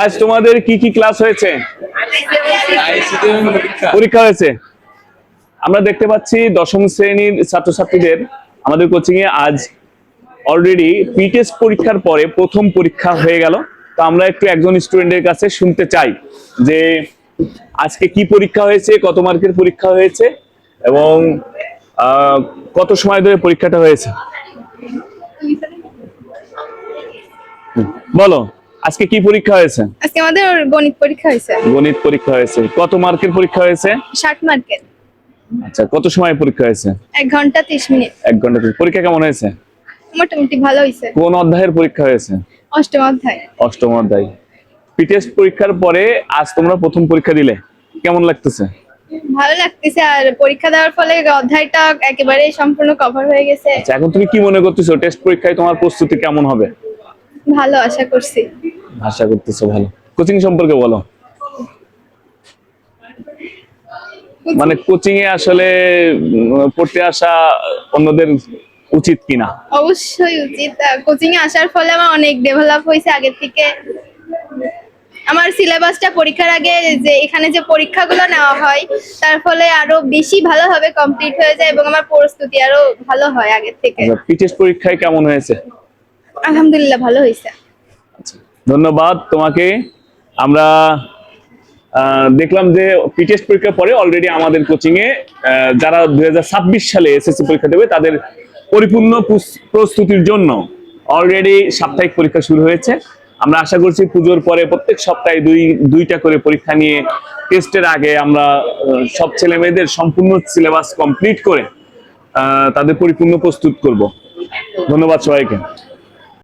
আজ তোমাদের কি কি ক্লাস হয়েছে? পরীক্ষা হয়েছে। আমরা দেখতে পাচ্ছি দশম শ্রেণির ছাত্রছাত্রীদের আমাদের কোচিং এ আজ অলরেডি পিটেস্ট পরীক্ষার পরে প্রথম পরীক্ষা হয়ে গেল। তো আমরা একটু একজন স্টুডেন্টের কাছে শুনতে চাই যে আজকে কি পরীক্ষা হয়েছে, কত মার্কের পরীক্ষা হয়েছে এবং কত সময় ধরে পরীক্ষাটা হয়েছে। বলো আজকে কি পরীক্ষা হয়েছে? আজকে আমাদের গণিত পরীক্ষা হয়েছে। গণিত পরীক্ষা হয়েছে। কত মার্কের পরীক্ষা হয়েছে? ষাট মার্কের। আচ্ছা কত সময় পরীক্ষা হয়েছে? এক ঘণ্টা ত্রিশ মিনিট। এক ঘণ্টা পর- পরীক্ষা কেমন হয়েছে? মোটামুটি ভালো হয়েছে। কোন অধ্যায়ের পরীক্ষা হয়েছে? অষ্টম অধ্যায়। অষ্টম অধ্যায়। পিটেস্ট পরীক্ষার পরে আজ তোমরা প্রথম পরীক্ষা দিলে। কেমন লাগতেছে? ভালো লাগতেছে আর পরীক্ষা দেওয়ার ফলে অধ্যায়টা একেবারে সম্পূর্ণ কভার হয়ে গেছে। আচ্ছা এখন তুমি কি মনে করতেছো টেস্ট পরীক্ষায় তোমার প্রস্তুতি কেমন হবে? ভালো আশা করছি। আশা করতেছো ভালো। কোচিং সম্পর্কে বলো। মানে কোচিং এ আসলে পড়তে আসা অন্যদের উচিত কিনা? অবশ্যই উচিত। কোচিং এ আসার ফলে আমার অনেক ডেভেলপ হয়েছে আগের থেকে। আমার সিলেবাসটা পরীক্ষার আগে যে এখানে যে পরীক্ষাগুলো নেওয়া হয় তার ফলে আরও বেশি ভালোভাবে কমপ্লিট হয়ে যায় এবং আমার প্রস্তুতি আরও ভালো হয় আগের থেকে। পিটেস্ট পরীক্ষায় কেমন হয়েছে? আলহামদুলিল্লাহ ভালো হয়েছে। আচ্ছা, ধন্যবাদ তোমাকে। আমরা দেখলাম যে পিটেস্ট পরীক্ষার পরে অলরেডি আমাদের কোচিং এ যারা দুই সালে এসএসসি পরীক্ষা দেবে তাদের পরিপূর্ণ প্রস্তুতির জন্য অলরেডি সাপ্তাহিক পরীক্ষা শুরু হয়েছে। আমরা আশা করছি পুজোর পরে প্রত্যেক সপ্তাহে দুই দুইটা করে পরীক্ষা নিয়ে টেস্টের আগে আমরা সব ছেলে মেয়েদের সম্পূর্ণ সিলেবাস কমপ্লিট করে তাদের পরিপূর্ণ প্রস্তুত করব। ধন্যবাদ সবাইকে।